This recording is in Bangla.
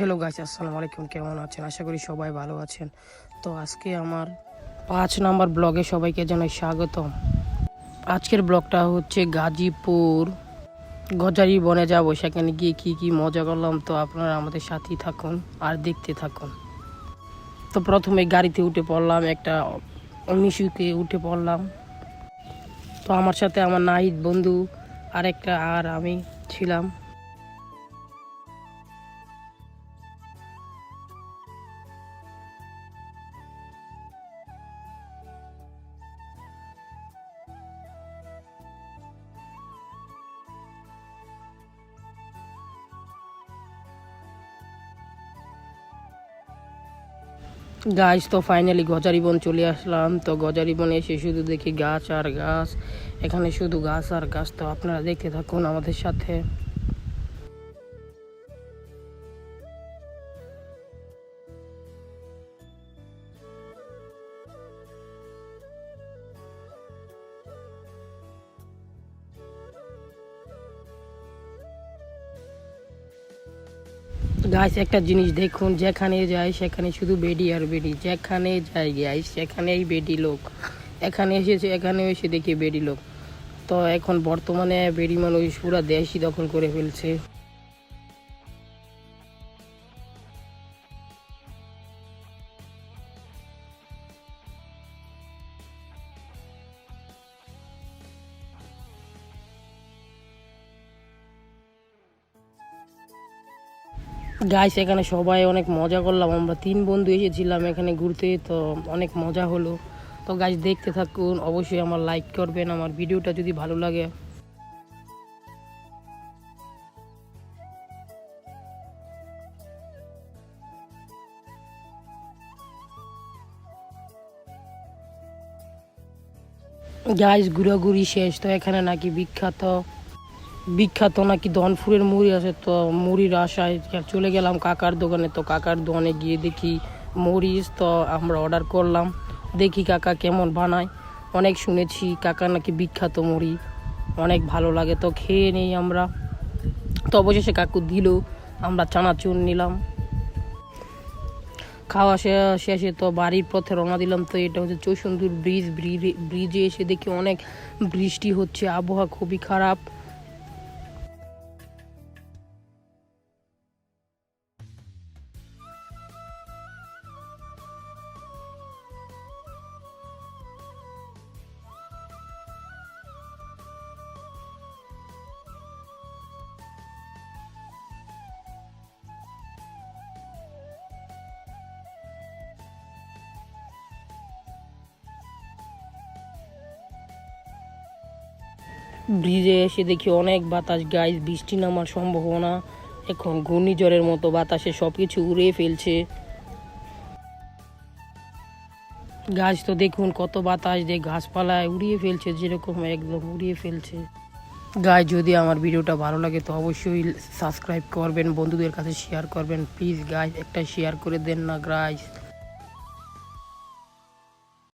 হ্যালো গাইস আসসালামু আলাইকুম, কেমন আছেন? আশা করি সবাই ভালো আছেন। তো আজকে আমার পাঁচ নাম্বার ব্লগে সবাইকে জানাই স্বাগতম। আজকের ব্লগটা হচ্ছে গাজীপুর, গজারি বনে যাব। সেখানে গিয়ে কি কি মজা করলাম, তো আপনারা আমাদের সাথেই থাকুন আর দেখতে থাকুন। তো প্রথমে গাড়িতে উঠে পড়লাম, একটা মিশুকে উঠে পড়লাম। তো আমার সাথে আমার নাহিদ বন্ধু আর একটা আর আমি ছিলাম। গাছ তো ফাইনালি গজারিবন চলে আসলাম। তো গজারিবনে এসে শুধু দেখি গাছ আর গাছ। এখানে শুধু গাছ আর গাছ। তো আপনারা দেখতে থাকুন আমাদের সাথে। গাছ একটা জিনিস দেখুন, যেখানে যায় সেখানে শুধু বেডি আর বেডি। যেখানে যায় গাইস, সেখানেই বেডি লোক। এখানে এসেছে এখানে এসে দেখি বেডি লোক। তো এখন বর্তমানে বেডি মানুষ পুরা দেশই দখল করে ফেলছে। গাইস এখানে সবাই অনেক মজা করলাম। আমরা তিন বন্ধু এসেছিলাম এখানে ঘুরতে, তো অনেক মজা হলো। তো গাইস দেখতে থাকুন। অবশ্যই আমার লাইক করবেন, আমার ভিডিওটা যদি ভালো লাগে। গাইস ঘুরাঘুরি শেষ, তো এখানে নাকি বিখ্যাত। বিখ্যাত নাকি ধনপুরের মুড়ি আছে তো মুড়ির আশায় চলে গেলাম কাকার দোকানে। তো কাকার দোকানে গিয়ে দেখি মরিচ তো আমরা অর্ডার করলাম। দেখি কাকা কেমন বানায়। অনেক শুনেছি কাকা নাকি বিখ্যাত মুড়ি। অনেক ভালো লাগে তো খেয়ে নেই আমরা। তো অবশেষে কাকু দিল, আমরা চানাচুর নিলাম। খাওয়া শেষে তো বাড়ির পথে রওনা দিলাম তো এটা হচ্ছে চৌসুন্দর ব্রিজ, ব্রিজে এসে দেখি অনেক বৃষ্টি হচ্ছে, আবহাওয়া খুবই খারাপ। ব্রিজে এসে দেখি অনেক বাতাস। গাইস বৃষ্টি নামার সম্ভাবনা। এখন ঘূর্ণিঝড়ের মতো বাতাসে সব কিছু উড়িয়ে ফেলছে। গাছ তো দেখুন কত বাতাস দিয়ে গাছপালায় উড়িয়ে ফেলছে, যেরকম একদম উড়িয়ে ফেলছে। গাছ যদি আমার ভিডিওটা ভালো লাগে, তো অবশ্যই সাবস্ক্রাইব করবেন, বন্ধুদের কাছে শেয়ার করবেন। প্লিজ গাইজ একটা শেয়ার করে দেন না গাইজ